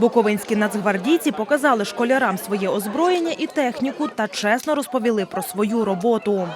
Буковинські нацгвардійці показали школярам своє озброєння і техніку та чесно розповіли про свою роботу.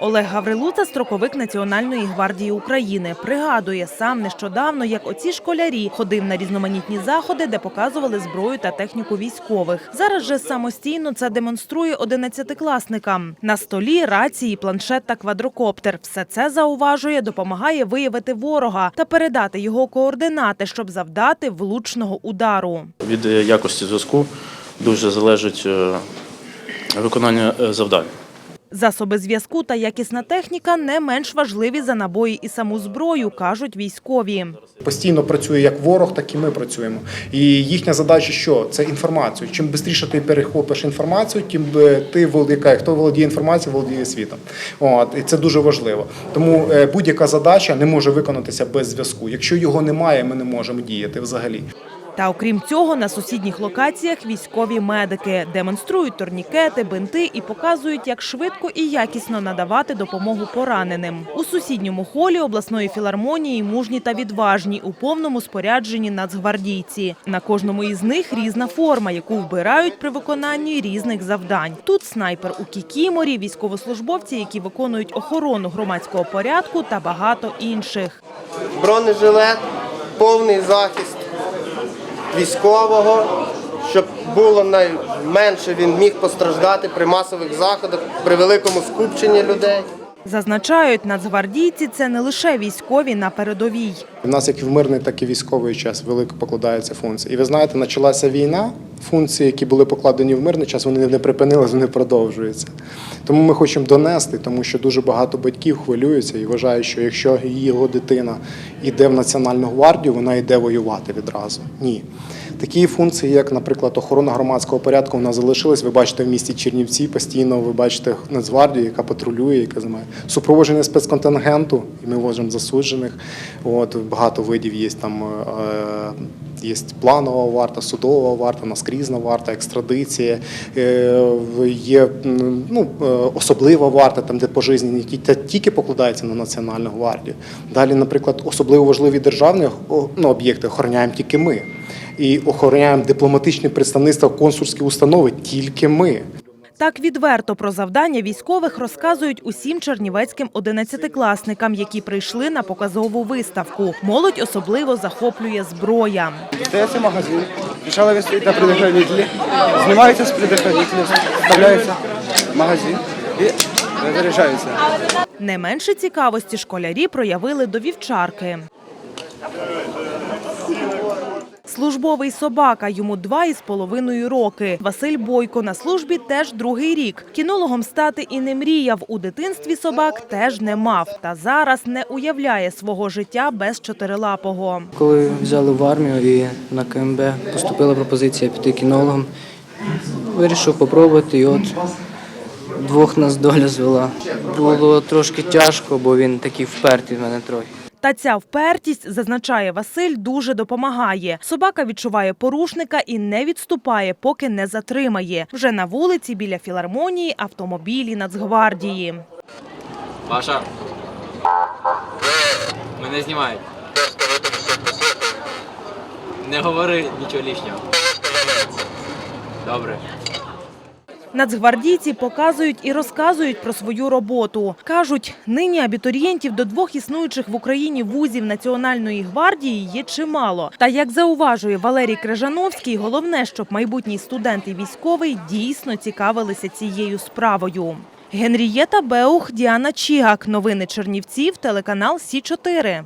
Олег Гаврилуца – строковик Національної гвардії України. Пригадує, сам нещодавно, як оці школярі, ходив на різноманітні заходи, де показували зброю та техніку військових. Зараз же самостійно це демонструє одинадцятикласникам. На столі рації, планшет та квадрокоптер. Все це зауважує, допомагає виявити ворога та передати його координати, щоб завдати влучного удару. Від е, якості зв'язку дуже залежить е, виконання е, завдань. Засоби зв'язку та якісна техніка не менш важливі за набої і саму зброю, кажуть військові. Постійно працює як ворог, так і ми працюємо. І їхня задача що? Це інформацію. Чим швидше ти перехопиш інформацію, тим ти володіє, хто володіє інформацією, володіє світом. От і це дуже важливо. Тому е, будь-яка задача не може виконатися без зв'язку. Якщо його немає, ми не можемо діяти взагалі. Та окрім цього, на сусідніх локаціях військові медики демонструють турнікети, бинти і показують, як швидко і якісно надавати допомогу пораненим. У сусідньому холі обласної філармонії мужні та відважні у повному спорядженні нацгвардійці. На кожному із них різна форма, яку вбирають при виконанні різних завдань. Тут снайпер у кікіморі, військовослужбовці, які виконують охорону громадського порядку та багато інших. бронежилет, повний захист військового, щоб було найменше він міг постраждати при масових заходах, при великому скупченні людей. Зазначають, нацгвардійці це не лише військові на передовій. У нас як і в мирний, так і військовий час велико покладається функція. І ви знаєте, почалася війна. Функції, які були покладені в мирний час, вони не припинилися, вони продовжуються. Тому ми хочемо донести, тому що дуже багато батьків хвилюються і вважають, що якщо його дитина йде в Національну гвардію, вона йде воювати відразу. Ні. Такі функції, як, наприклад, охорона громадського порядку, у нас залишились. Ви бачите в місті Чернівці постійно. Ви бачите Нацгвардію, яка патрулює, яка займає супроводження спецконтингенту, і ми возимо засуджених. От багато видів є там. е, Є планова варта, судова варта, наскрізна варта, екстрадиція, е, є ну, е, особлива варта, там де пожизнені, які тільки покладаються на Національну гвардію. Далі, наприклад, особливо важливі державні ну, об'єкти охороняємо тільки ми. І охороняємо дипломатичні представництва, консульські установи тільки ми. Так відверто про завдання військових розказують усім чернівецьким одинадцятикласникам, які прийшли на показову виставку. Молодь особливо захоплює зброя. Достається магазин, рішали стоїть на предохранителі, знімається з предохранителя, вставляється в магазин і заряджається. Не менше цікавості школярі проявили до вівчарки. Службовий собака йому два із половиною роки. Василь Бойко на службі теж другий рік. Кінологом стати і не мріяв. У дитинстві собак теж не мав. Та зараз не уявляє свого життя без чотирилапого. Коли взяли в армію і на КМБ поступила пропозиція піти кінологом, вирішив попробувати і от двох нас доля звела. Було трошки тяжко, бо він такий впертий в мене трохи. Та ця впертість, зазначає Василь, дуже допомагає. Собака відчуває порушника і не відступає, поки не затримає. Вже на вулиці біля філармонії автомобілі Нацгвардії. Паша. Мене знімають. Не говори нічого лишнього. Добре. Нацгвардійці показують і розказують про свою роботу. Кажуть, нині абітурієнтів до двох існуючих в Україні вузів Національної гвардії є чимало. Та як зауважує Валерій Крижановський, головне, щоб майбутній студент і військовий дійсно цікавилися цією справою. Генрієта Беух, Діана Чігак. Новини Чернівців, телеканал Сі 4